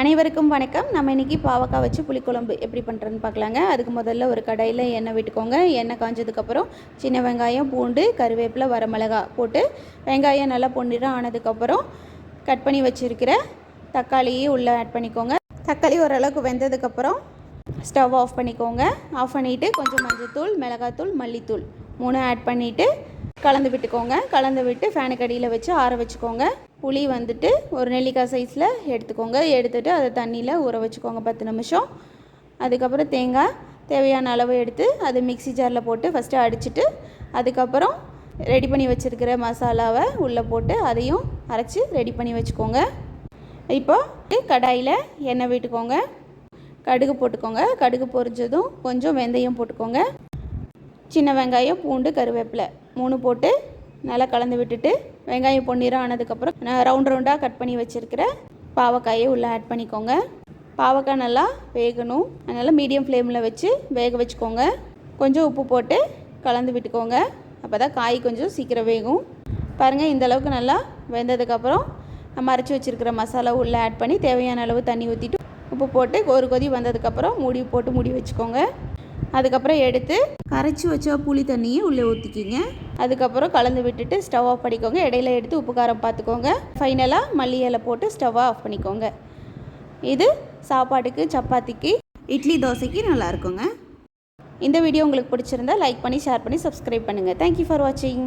அனைவருக்கும் வணக்கம். நம்ம இன்றைக்கி பாவக்காய் வச்சு புளிக்குழம்பு எப்படி பண்ணுறதுன்னு பார்க்கலாங்க. அதுக்கு முதல்ல ஒரு கடையில் எண்ணெய் விட்டுக்கோங்க. எண்ணெய் காஞ்சதுக்கப்புறம் சின்ன வெங்காயம் பூண்டு கருவேப்பிலை வரமிளகா போட்டு வெங்காயம் நல்லா பொன்னிறம் ஆனதுக்கப்புறம் கட் பண்ணி வச்சுருக்கிற தக்காளியை உள்ளே ஆட் பண்ணிக்கோங்க. தக்காளி ஓரளவுக்கு வெந்ததுக்கப்புறம் ஸ்டவ் ஆஃப் பண்ணிக்கோங்க. ஆஃப் பண்ணிவிட்டு கொஞ்சம் மஞ்சள்தூள் மிளகாத்தூள் மல்லித்தூள் மூணு ஆட் பண்ணிவிட்டு கலந்து விட்டுக்கோங்க. கலந்து விட்டு ஃபேனுக்கு அடியில் வச்சு ஆற வச்சுக்கோங்க. புளி வந்துட்டு ஒரு நெல்லிக்காய் சைஸில் எடுத்துக்கோங்க. எடுத்துகிட்டு அதை தண்ணியில் ஊற வச்சுக்கோங்க பத்து நிமிஷம். அதுக்கப்புறம் தேங்காய் தேவையான அளவு எடுத்து அது மிக்ஸி ஜாரில் போட்டு ஃபஸ்ட்டு அடிச்சிட்டு அதுக்கப்புறம் ரெடி பண்ணி வச்சுருக்கிற மசாலாவை உள்ளே போட்டு அதையும் அரைச்சி ரெடி பண்ணி வச்சுக்கோங்க. இப்போ கடாயில் எண்ணெய் விட்டுக்கோங்க. கடுகு போட்டுக்கோங்க. கடுகு பொரிஞ்சதும் கொஞ்சம் வெந்தயம் போட்டுக்கோங்க. சின்ன வெங்காயம் பூண்டு கருவேப்பிலை மூணு போட்டு நல்லா கலந்து விட்டுட்டு வெங்காயம் பொன்னிறம் ஆனதுக்கப்புறம் நான் ரவுண்ட் ரவுண்டாக கட் பண்ணி வச்சுருக்கிற பாவக்காயை உள்ளே ஆட் பண்ணிக்கோங்க. பாவக்காய் நல்லா வேகணும். அதனால் மீடியம் ஃப்ளேமில் வச்சு வேக வச்சுக்கோங்க. கொஞ்சம் உப்பு போட்டு கலந்து விட்டுக்கோங்க. அப்போ தான் காய் கொஞ்சம் சீக்கிரம் வேகும். பாருங்கள் இந்த அளவுக்கு நல்லா வெந்ததுக்கப்புறம் நம்ம அரைச்சி வச்சுருக்கிற மசாலா உள்ளே ஆட் பண்ணி தேவையான அளவு தண்ணி ஊற்றிட்டு உப்பு போட்டு ஒரு கொதி வந்ததுக்கப்புறம் மூடி போட்டு மூடி வச்சுக்கோங்க. அதுக்கப்புறம் எடுத்து கரைச்சி வச்ச புளி தண்ணியை உள்ளே ஊற்றிக்கிங்க அதுக்கப்புறம் கலந்து விட்டுட்டு ஸ்டவ் ஆஃப் பண்ணிக்கோங்க. இடையில எடுத்து உப்பு காரம் பார்த்துக்கோங்க ஃபைனலாக மல்லி இலை போட்டு ஸ்டவ்வை ஆஃப் பண்ணிக்கோங்க. இது சாப்பாட்டுக்கு சப்பாத்திக்கு இட்லி தோசைக்கு நல்லா இருக்குங்க. இந்த வீடியோ உங்களுக்கு பிடிச்சிருந்தா லைக் பண்ணி ஷேர் பண்ணி சப்ஸ்கிரைப் பண்ணுங்கள் தேங்க்யூ ஃபார் வாட்சிங்